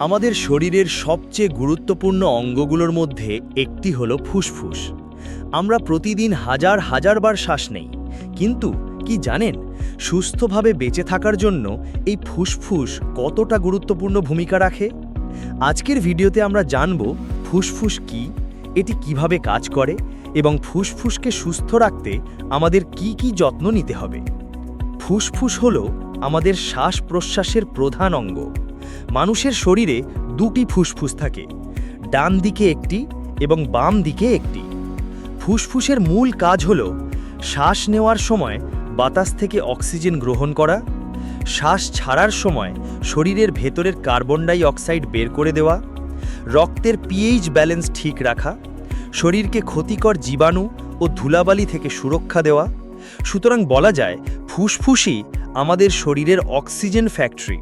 আমাদের শরীরের সবচেয়ে গুরুত্বপূর্ণ অঙ্গগুলোর মধ্যে একটি হলো ফুসফুস। আমরা প্রতিদিন হাজার হাজার বার শ্বাস নেই। কিন্তু, কি জানেন? সুস্থভাবে বেঁচে থাকার জন্য এই ফুসফুস কতটা গুরুত্বপূর্ণ ভূমিকা রাখে? আজকের ভিডিওতে আমরা জানব ফুসফুস কি, এটি কীভাবে কাজ করে এবং ফুসফুসকে সুস্থ রাখতে আমাদের কি কি যত্ন নিতে হবে। ফুসফুস হল আমাদের শ্বাস প্রশ্বাসের প্রধান অঙ্গ। মানুষের শরীরে দুটি ফুসফুস থাকে, ডান দিকে একটি এবং বাম দিকে একটি। ফুসফুসের মূল কাজ হল শ্বাস নেওয়ার সময় বাতাস থেকে অক্সিজেন গ্রহণ করা, শ্বাস ছাড়ার সময় শরীরের ভেতরের কার্বন ডাই অক্সাইড বের করে দেওয়া, রক্তের পিএইচ ব্যালেন্স ঠিক রাখা, শরীরকে ক্ষতিকর জীবাণু ও ধুলাবালি থেকে সুরক্ষা দেওয়া। সুতরাং বলা যায় ফুসফুসই আমাদের শরীরের অক্সিজেন ফ্যাক্টরি।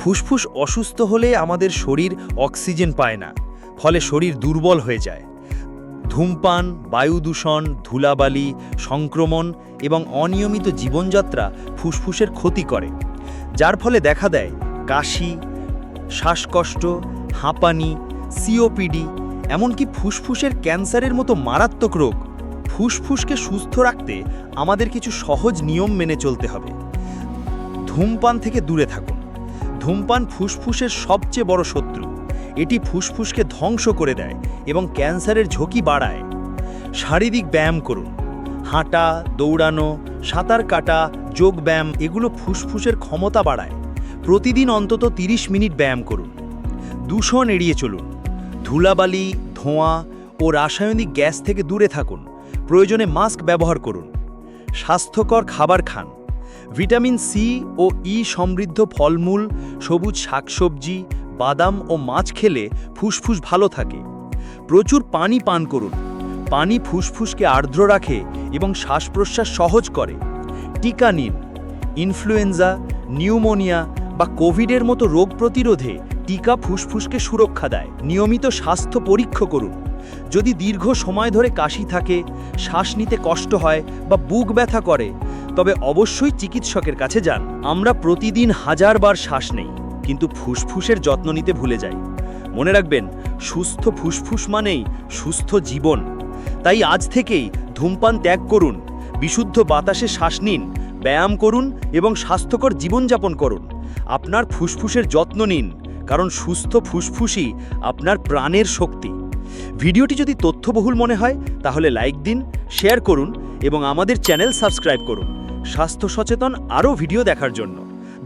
ফুসফুস অসুস্থ হলে আমাদের শরীর অক্সিজেন পায় না, ফলে শরীর দুর্বল হয়ে যায়। ধূমপান, বায়ু দূষণ, ধুলাবালি, সংক্রমণ এবং অনিয়মিত জীবনযাত্রা ফুসফুসের ক্ষতি করে, যার ফলে দেখা দেয় কাশি, শ্বাসকষ্ট, হাঁপানি সিওপিডি এমনকি ফুসফুসের ক্যান্সারের মতো মারাত্মক রোগ। ফুসফুসকে সুস্থ রাখতে আমাদের কিছু সহজ নিয়ম মেনে চলতে হবে। ধূমপান থেকে দূরে থাকুন। ধূমপান ফুসফুসের সবচেয়ে বড় শত্রু। এটি ফুসফুসকে ধ্বংস করে দেয় এবং ক্যান্সারের ঝুঁকি বাড়ায়। শারীরিক ব্যায়াম করুন। হাঁটা, দৌড়ানো, সাঁতার কাটা, যোগ ব্যায়াম এগুলো ফুসফুসের ক্ষমতা বাড়ায়। প্রতিদিন অন্তত 30 মিনিট ব্যায়াম করুন। দূষণ এড়িয়ে চলুন। ধুলাবালি, ধোঁয়া ও রাসায়নিক গ্যাস থেকে দূরে থাকুন। প্রয়োজনে মাস্ক ব্যবহার করুন। স্বাস্থ্যকর খাবার খান। ভিটামিন সি ও ই সমৃদ্ধ ফলমূল, সবুজ শাকসবজি, বাদাম ও মাছ খেলে ফুসফুস ভালো থাকে। প্রচুর পানি পান করুন। পানি ফুসফুসকে আর্দ্র রাখে এবং শ্বাস প্রশ্বাস সহজ করে। টিকা নিন। ইনফ্লুয়েঞ্জা, নিউমোনিয়া বা কোভিডের মতো রোগ প্রতিরোধে টিকা ফুসফুসকে সুরক্ষা দেয়। নিয়মিত স্বাস্থ্য পরীক্ষা করুন। যদি দীর্ঘ সময় ধরে কাশি থাকে, শ্বাস নিতে কষ্ট হয় বা বুক ব্যথা করে তবে অবশ্যই চিকিৎসকের কাছে যান। আমরা প্রতিদিন হাজারবার শ্বাস নেই, কিন্তু ফুসফুসের যত্ন নিতে ভুলে যাই। মনে রাখবেন, সুস্থ ফুসফুস মানেই সুস্থ জীবন। তাই আজ থেকেই ধূমপান ত্যাগ করুন, বিশুদ্ধ বাতাসে শ্বাস নিন, ব্যায়াম করুন এবং স্বাস্থ্যকর জীবনযাপন করুন। আপনার ফুসফুসের যত্ন নিন, কারণ সুস্থ ফুসফুসই আপনার প্রাণের শক্তি। ভিডিওটি যদি তথ্যবহুল মনে হয়, তাহলে লাইক দিন, শেয়ার করুন এবং আমাদের চ্যানেল সাবস্ক্রাইব করুন। স্বাস্থ্য সচেতন আরও ভিডিও দেখার জন্য।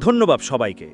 ধন্যবাদ সবাইকে।